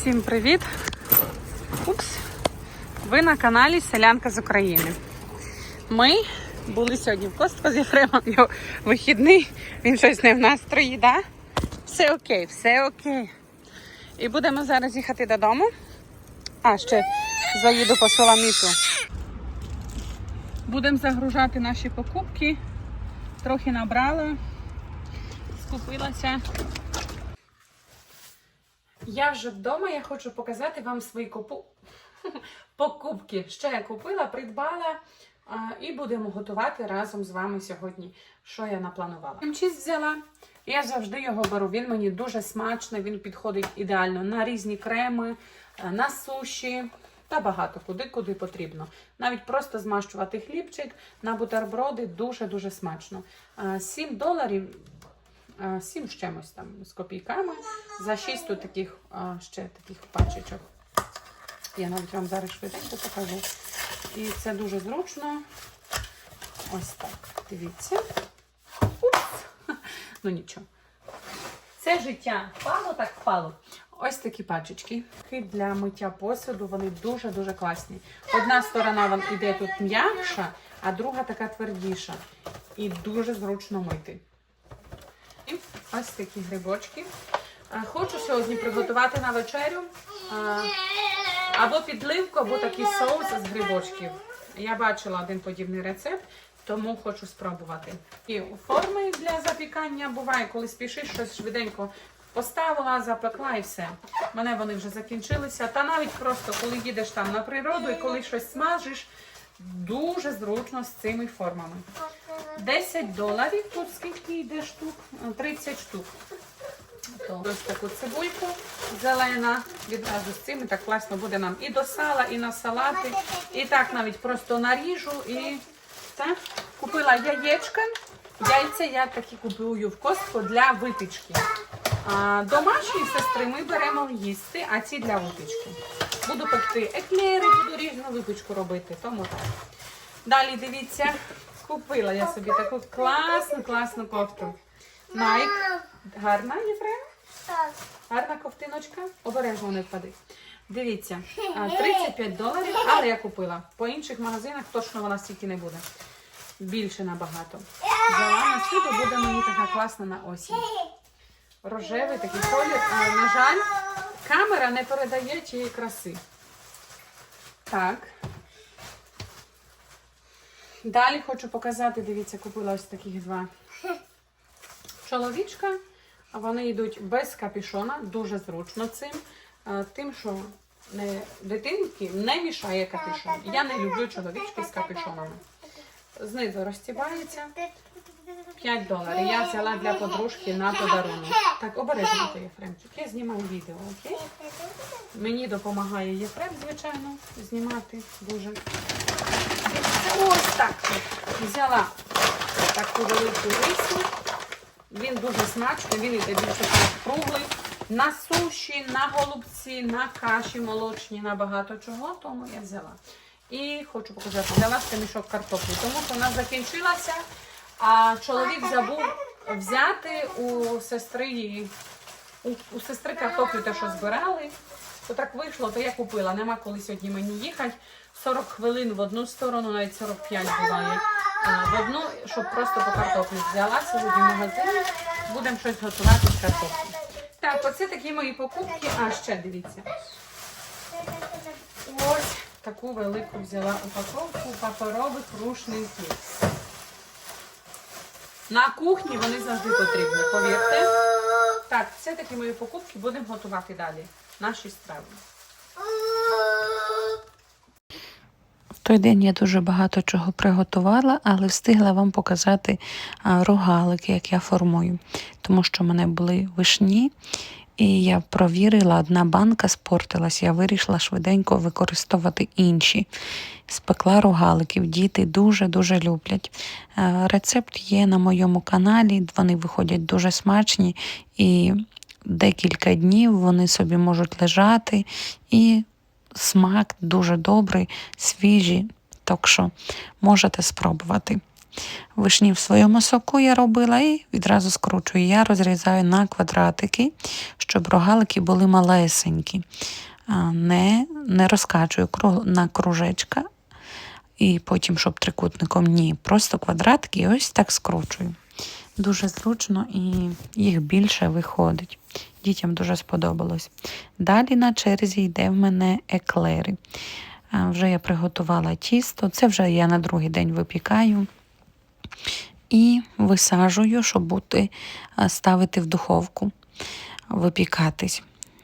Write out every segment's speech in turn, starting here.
Всім привіт! Упс! Ви на каналі Селянка з України. Ми були сьогодні в Костко з Єфремом, його вихідний, він щось не в настрої, да? Все окей, все окей. І будемо зараз їхати додому. А, ще заїду по Соломіту. Будемо загружати наші покупки. Трохи набрала, скупилася. Я вже вдома, я хочу показати вам свої купу... покупки. Що я купила, придбала і будемо готувати разом з вами сьогодні, що я напланувала. Кімчіс взяла. Я завжди його беру. Він мені дуже смачний, він підходить ідеально на різні креми, е, на суші та багато куди, куди потрібно. Навіть просто змащувати хлібчик на бутерброди дуже-дуже смачно. Е, 7 доларів сім з чимось там з копійками. За шість тут таких ще таких пачечок. Я навіть вам зараз швиденько покажу. І це дуже зручно. Ось так. Дивіться. Упс. Ну нічого. Це життя впало, так впало. Ось такі пачечки. Для миття посуду, вони дуже-дуже класні. Одна сторона вон іде тут м'якша, а друга така твердіша. І дуже зручно мити. Ось такі грибочки. Хочу сьогодні приготувати на вечерю або підливку, або такий соус з грибочків. Я бачила один подібний рецепт, тому хочу спробувати. І форми для запікання буває, коли спішиш щось швиденько поставила, запекла і все. У мене вони вже закінчилися. Та навіть просто коли їдеш там на природу і коли щось смажиш, дуже зручно з цими формами. 10 доларів, тут скільки йде штук? Е, 30 штук. То ось таку цибульку зелена, відразу з цим і так класно буде нам і до сала, і на салати. І так навіть просто наріжу і так. Купила яєчка. Яйця я такі купую в костку для випічки. А домашні сестри ми беремо їсти, а ці для випічки. Буду пекти еклери, буду різну випічку робити. Тому так. Далі дивіться, купила я собі таку класну, класну кофту. Найк. Гарна, Єфрем? Так. Гарна ковтиночка. Обережно не впади. Дивіться, 35 доларів, але я купила. По інших магазинах точно вона стільки не буде. Більше набагато. Взяла на себе, буде мені така класна на осінь. Рожевий такий колір. А, на жаль, камера не передає тієї краси. Так. Далі хочу показати, дивіться, купила ось таких два чоловічка. Вони йдуть без капюшона, дуже зручно цим. Тим, що дитинки не мішає капюшон. Я не люблю чоловічки з капюшонами. Знизу розтібається 5 доларів. Я взяла для подружки на подарунок. Так, обережно ти, Єфремчик. Я знімаю відео, окей? Мені допомагає Єфрем, звичайно, знімати дуже. Ось так. Взяла таку велику рису. Він дуже смачний, він іде більше круглий. На суші, на голубці, на каші молочні, на багато чого, тому я взяла. І хочу показати, взяла ще мішок картоплі, тому що вона закінчилася, а чоловік забув взяти у сестри, у, у сестри картоплю те, що збирали. То так вийшло, то я купила. Нема коли сьогодні мені їхати. 40 хвилин в одну сторону, навіть 45 буває. В одну, щоб просто по картоплі взяла сьогодні в магазин. Будемо щось готувати з картоплі. Так, оце такі мої покупки. А ще дивіться. Ось таку велику взяла упаковку паперових рушників. На кухні вони завжди потрібні, повірте. Так, це такі мої покупки, будемо готувати далі. Наші страви. В той день я дуже багато чого приготувала, але встигла вам показати рогалики, як я формую, тому що в мене були вишні, і я провірила, одна банка спортилась, я вирішила швиденько використовувати інші. Спекла рогаликів, діти дуже-дуже люблять. Рецепт є на моєму каналі, вони виходять дуже смачні і декілька днів вони собі можуть лежати і смак дуже добрий, свіжі. Так що можете спробувати. Вишні в своєму соку я робила і відразу скручую. Я розрізаю на квадратики, щоб рогалики були малесенькі. Не, не розкачую на кружечка, і потім, щоб трикутником ні, просто квадратики і ось так скручую. Дуже зручно і їх більше виходить. Дітям дуже сподобалось. Далі на черзі йде в мене еклери. Вже я приготувала тісто, це вже я на другий день випікаю і висаджую, щоб бути, ставити в духовку, випікатись.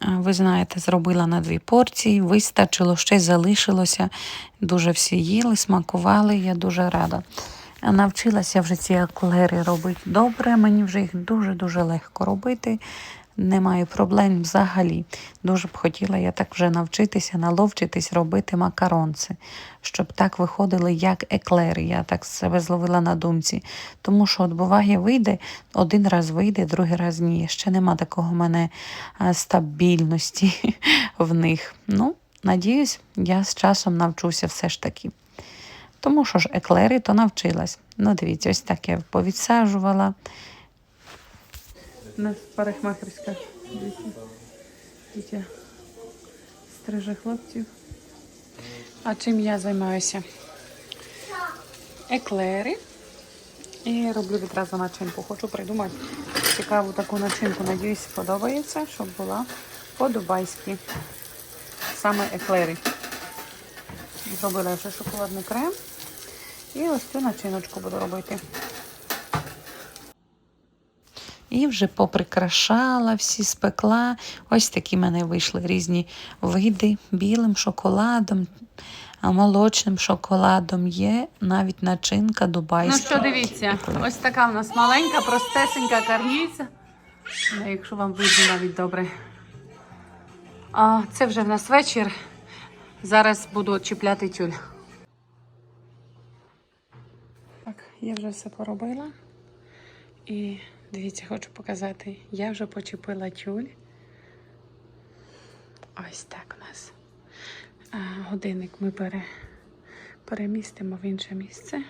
Ви знаєте, зробила на дві порції, вистачило, ще залишилося. Дуже всі їли, смакували, я дуже рада. Навчилася вже ці еклери робити добре, мені вже їх дуже-дуже легко робити. Немає проблем взагалі. Дуже б хотіла я так вже навчитися, наловчитись робити макаронці, щоб так виходили, як еклери. Я так себе зловила на думці. Тому що от буває вийде, один раз вийде, другий раз ні. Ще нема такого в мене стабільності в них. Ну, надіюсь, я з часом навчуся все ж таки. Тому що ж еклери, то навчилась. Ну, дивіться, ось так я повідсаджувала. У нас парикмахерська. Дітя стриже хлопців. А чим я займаюся? Еклери. І роблю відразу начинку. Хочу придумати цікаву таку начинку. Надіюсь, сподобається, щоб була по-дубайськи. Саме еклери. Зробила вже шоколадний крем. І ось цю начиночку буду робити. І вже поприкрашала, всі спекла. Ось такі в мене вийшли різні види білим шоколадом, молочним шоколадом є навіть начинка дубайська. Ну що, дивіться, ось така в нас маленька, простесенька карніза. Ну, Якщо вам видно навіть добре. А, це вже в нас вечір. Зараз буду чіпляти тюль. Так, я вже все поробила. І дивіться, хочу показати. Я вже почепила тюль. Ось так у нас. Годинник ми пере, перемістимо в інше місце.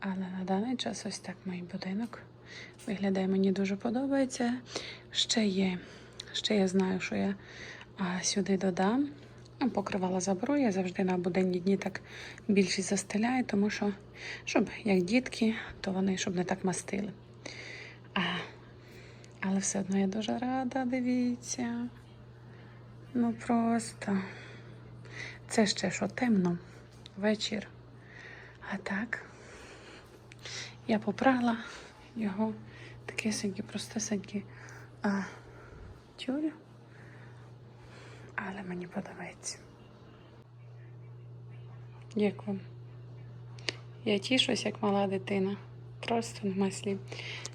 Але на даний час ось так мій будинок виглядає. Мені дуже подобається. Ще є, ще я знаю, що я сюди додам. Ну, Покривала заберу, я завжди на буденні дні так більшість застеляю, тому що, щоб як дітки, то вони щоб не так мастили. А, але все одно я дуже рада, дивіться. Ну просто. Це ще що темно, вечір. А так, я попрала його такесенький, а, тюль. Але мені подобається. Як вам? Я тішусь, як мала дитина. Просто нема слів.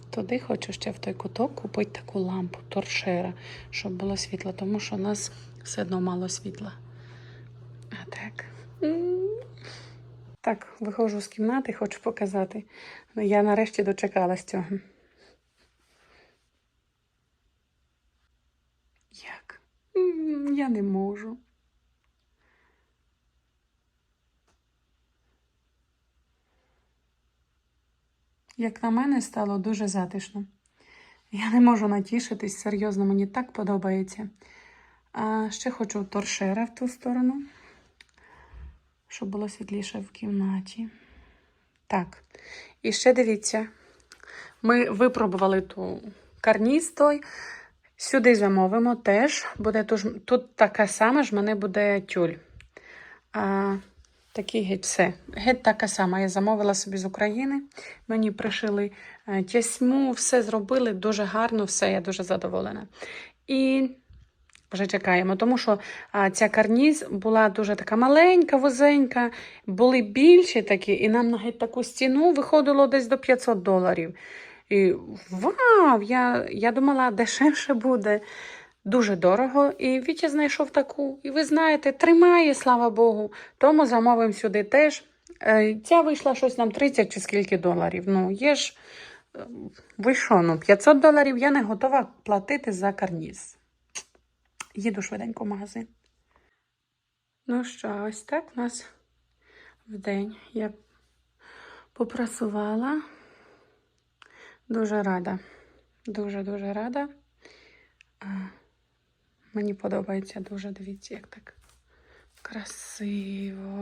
Туди хочу ще в той куток купити таку лампу торшера, щоб було світло, тому що у нас все одно мало світла. А так. Так, виходжу з кімнати, хочу показати. Я нарешті дочекалась цього. Як? М, Я не можу. Як на мене, стало дуже затишно. Я не можу натішитись, серйозно, мені так подобається. А ще хочу торшера в ту сторону, щоб було світліше в кімнаті. Так, і ще дивіться, ми випробували ту карніз той. Сюди замовимо теж. Буде туж, тут така сама ж мене буде тюль. А, такий геть все. Геть така сама. Я замовила собі з України. Мені пришили е, тясьму, все зробили дуже гарно, все, я дуже задоволена. І вже чекаємо, тому що а, ця карніз була дуже така маленька, вузенька, були більші такі, і нам на геть таку стіну виходило десь до 500 доларів. І вау! Я, я думала, дешевше буде. Дуже дорого. І Вітя знайшов таку. І ви знаєте, тримає, слава Богу. Тому замовимо сюди теж. Е, Ця вийшла щось нам 30 чи скільки доларів. Ну, є ж, е, ви що, ну, 500 доларів я не готова платити за карніз. Їду швиденько в магазин. Ну що, ось так у нас в день. Я попрасувала. Дуже рада. Дуже-дуже рада. Мені подобається дуже. Дивіться, як так красиво.